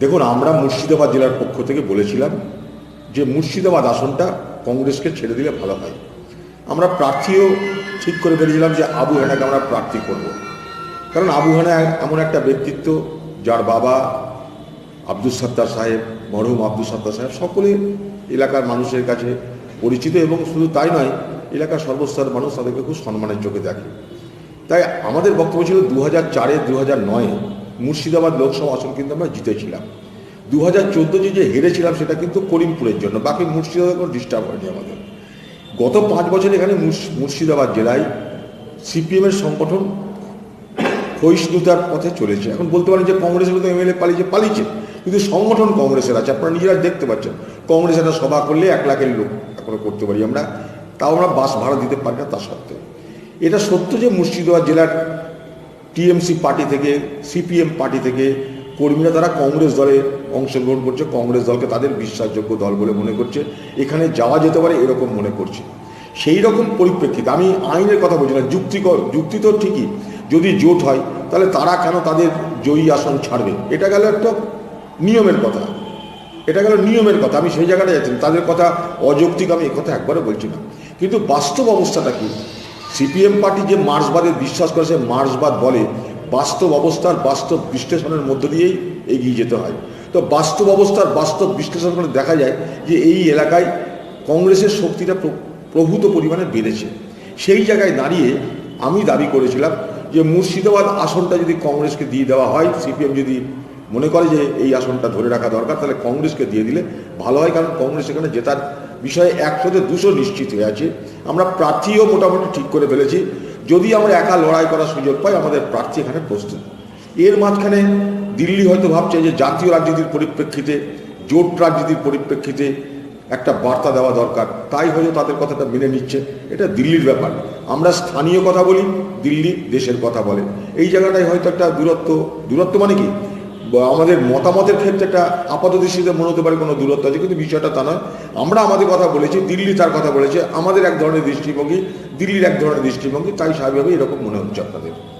দেখুন, আমরা মুর্শিদাবাদ জেলার পক্ষ থেকে বলেছিলাম যে মুর্শিদাবাদ আসনটা কংগ্রেসকে ছেড়ে দিলে ভালো হয়। আমরা প্রার্থীও ঠিক করে ফেলেছিলাম যে আবু হেনাকে আমরা প্রার্থী করব। কারণ আবু হেনা এমন একটা ব্যক্তিত্ব, যার বাবা আব্দুল সত্তার সাহেব, মরহুম আব্দুল সত্তার সাহেব, সকলে এলাকার মানুষের কাছে পরিচিত এবং শুধু তাই নয়, এলাকার সর্বস্তরের মানুষ তাদেরকে খুব সম্মানের চোখে দেখে। তাই আমাদের বক্তব্য ছিল দু হাজার চারে, দু হাজার নয়ে মুর্শিদাবাদ লোকসভা আসন কিন্তু আমরা জিতেছিলাম। দু হাজার চোদ্দ যে হেরেছিলাম সেটা কিন্তু করিমপুরের জন্য, বাকি মুর্শিদাবাদ কোনো ডিস্টার্ব হয়নি আমাদের। গত পাঁচ বছর এখানে মুর্শ- মুর্শিদাবাদ জেলায় সিপিএমের সংগঠন ক্ষয়িষ্ণুতার পথে চলেছে। এখন বলতে পারেন যে কংগ্রেসের তো এমএলএ পালিয়েছে পালিয়েছে, কিন্তু সংগঠন কংগ্রেসের আছে। আপনারা নিজেরা দেখতে পাচ্ছেন কংগ্রেস একটা সভা করলে এক লাখের লোক এখনও করতে পারি আমরা। তাও আমরা বাস ভাড়া দিতে পারি না তা সত্ত্বেও। এটা সত্য যে মুর্শিদাবাদ জেলার টিএমসি পার্টি থেকে, সিপিএম পার্টি থেকে কর্মীরা তারা কংগ্রেস দলে অংশগ্রহণ করছে, কংগ্রেস দলকে তাদের বিশ্বাসযোগ্য দল বলে মনে করছে। এখানে যাওয়া যেতে পারে এরকম মনে করছে। সেই রকম পরিপ্রেক্ষিতে আমি আইনের কথা বলছি না, যুক্তিকর, যুক্তি তো ঠিকই। যদি জোট হয়, তাহলে তারা কেন তাদের জয়ী আসন ছাড়বে? এটা গেল একটা নিয়মের কথা। এটা গেল নিয়মের কথা। আমি সেই জায়গাটা যাচ্ছি। তাদের কথা অযৌক্তিক আমি কথা একবারও বলছি না। কিন্তু বাস্তব অবস্থাটা কি? সিপিএম পার্টি যে মার্সবাদে বিশ্বাস করে, সে মার্সবাদ বলে, বাস্তব অবস্থার বাস্তব বিশ্লেষণের মধ্য দিয়েই এগিয়ে যেতে হয়। তো বাস্তব অবস্থার বাস্তব বিশ্লেষণ করে দেখা যায় যে এই এলাকায় কংগ্রেসের শক্তিটা প্রভূত পরিমাণে বেড়েছে। সেই জায়গায় দাঁড়িয়ে আমি দাবি করেছিলাম যে মুর্শিদাবাদ আসনটা যদি কংগ্রেসকে দিয়ে দেওয়া হয়, সিপিএম যদি মনে করে যে এই আসনটা ধরে রাখা দরকার, তাহলে কংগ্রেসকে দিয়ে দিলে ভালো হয়, কারণ কংগ্রেস এখানে জেতার বিষয়ে একশোতে দুশো নিশ্চিত হয়ে আছে। আমরা প্রার্থীও মোটামুটি ঠিক করে ফেলেছি। যদি আমরা একা লড়াই করার সুযোগ পাই, আমাদের প্রার্থী এখানে প্রস্তুত। এর মাঝখানে দিল্লি হয়তো ভাবছে যে জাতীয় রাজনীতির পরিপ্রেক্ষিতে, জোট রাজনীতির পরিপ্রেক্ষিতে একটা বার্তা দেওয়া দরকার। তাই হয়তো তাদের কথাটা মেনে নিচ্ছে। এটা দিল্লির ব্যাপার। আমরা স্থানীয় কথা বলি, দিল্লি দেশের কথা বলে। এই জায়গাটায় হয়তো একটা দূরত্ব দূরত্ব মানে কি? আমাদের মতামতের ক্ষেত্রে একটা আপাত দৃষ্টিতে মনে হতে পারে কোনো দূরত্ব আছে, কিন্তু বিষয়টা তা নয়। আমরা আমাদের কথা বলেছি, দিল্লি তার কথা বলেছে, আমাদের এক ধরনের দৃষ্টিভঙ্গি, দিল্লির এক ধরনের দৃষ্টিভঙ্গি, তাই স্বাভাবিকভাবেই এরকম মনে হচ্ছে আপনাদের।